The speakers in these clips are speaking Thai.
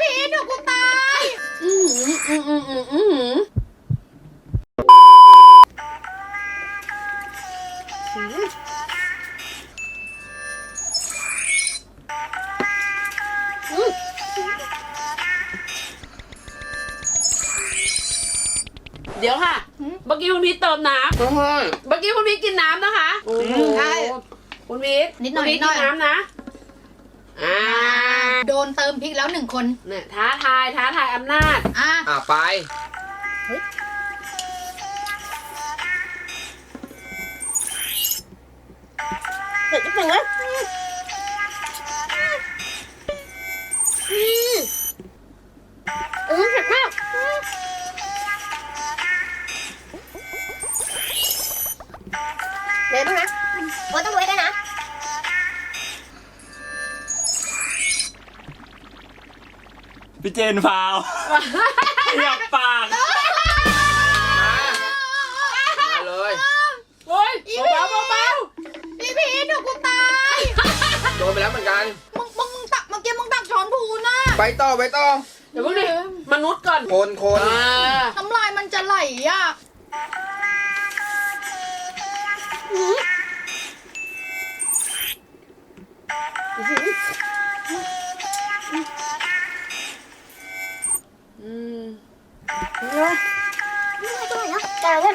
พี่พีทเดี๋ยวกูตาย อืมอืมอืมอืมอืมเดี๋ยวค่ะ เมื่อกี้คุณพีทเติมน้ำโอ้ยเมื่อกี้คุณพีทกินน้ำนะคะโอ้โหใช่ คุณพีทนิดหน่อยคุณพีทนิดหน่กิอย นน้ำนะ อ่าโดนเติมพริกแล้วหนึ่งคน เนี่ยท้าทายท้าทายอำนาจ อะ อะไปเผ็ดนิดหนึ่งนะอืมเผ็ดมากเดี๋ยวต้องนะโอ้ยต้องดูให้ด้วยนะ พี่เจนฟาวอยากปากมามาเลยโอ้ยเบาๆเบาพี่พีทเดี๋ยวกูตาย โดนไปแล้วเหมือนกัน มึงมึงมึงตักเมื่อกี้มึงตักช้อนพูน่ะไปต่อไปต่อๆเดี๋ยวพวกนี้มนุษย์ก่อนคนคนอ่าน้ำลายมันจะไหลอะ แต่ละคน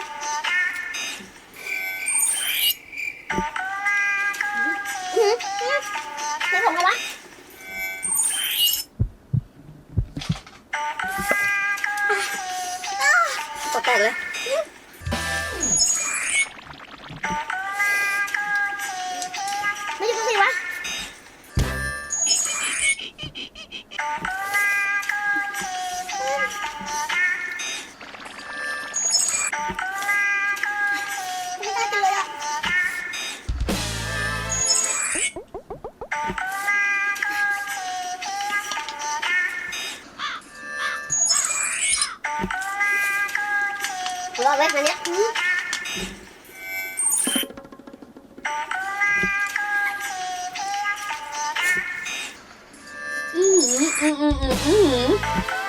อืมอืมเดี๋ยวผมกันวะอะตกแตกเลย เอาไว้มาเนี้ยอืมอืมอืมอืมอืม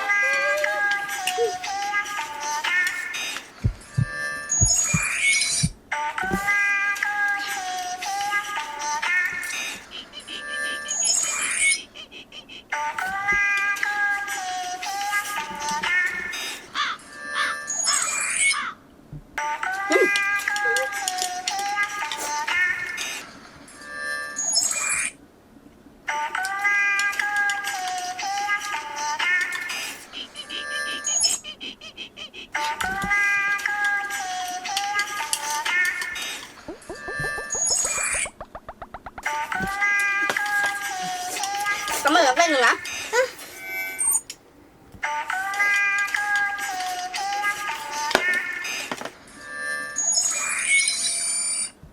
ก็เหมือกับเป็นหนึ่งละ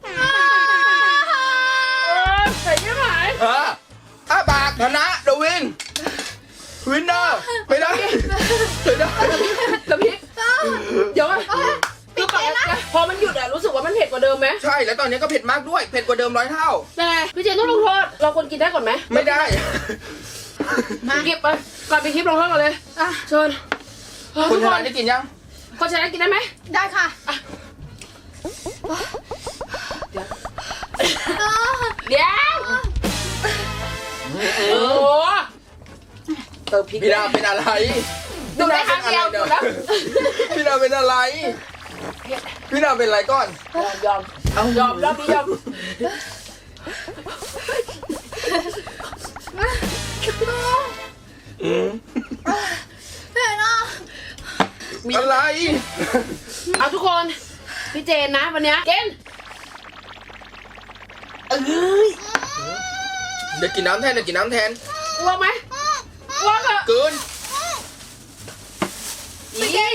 ออใส่ไม่หายเอออ้าปากชนะเดวิน วินเนอร์ไม่ได้ไม่ได้กระพริบเดี๋ยวอะ คือปกติพอมันหยุดอะรู้สึกว่ามันเผ็ดกว่าเดิมไหมใช่แล้วตอนนี้ก็เผ็ดมากด้วยเผ็ดกว่าเดิมร้อยเท่า แต่พี่เจนต้องลงโทษเราควรกินได้ก่อนไหมไม่ได้มาเก็บไปก่อนไปคลิปลงโทษก่อนเลยอะเชิญคุณทุชกคนะนได้กินยังคนชนะกินได้ไหมได้ค่ะเดี๋ยวโอ้โหเติมพริกพี่ดาเป็นอะไรดูได้ครั้งเดียวดูแล้วพี่ดาเป็นอะไร พี่นาเป็นไรก่อน ยอมยอมยอมยอมยอมีอะไร เอาทุกคน พี่เจนนะวันนี้เจนเอ้ยเดี๋ยวกินน้ำแทนเดี๋ยวกินน้ำแทนกลัวไหมกลัวเหรอเกิน ไม่เจน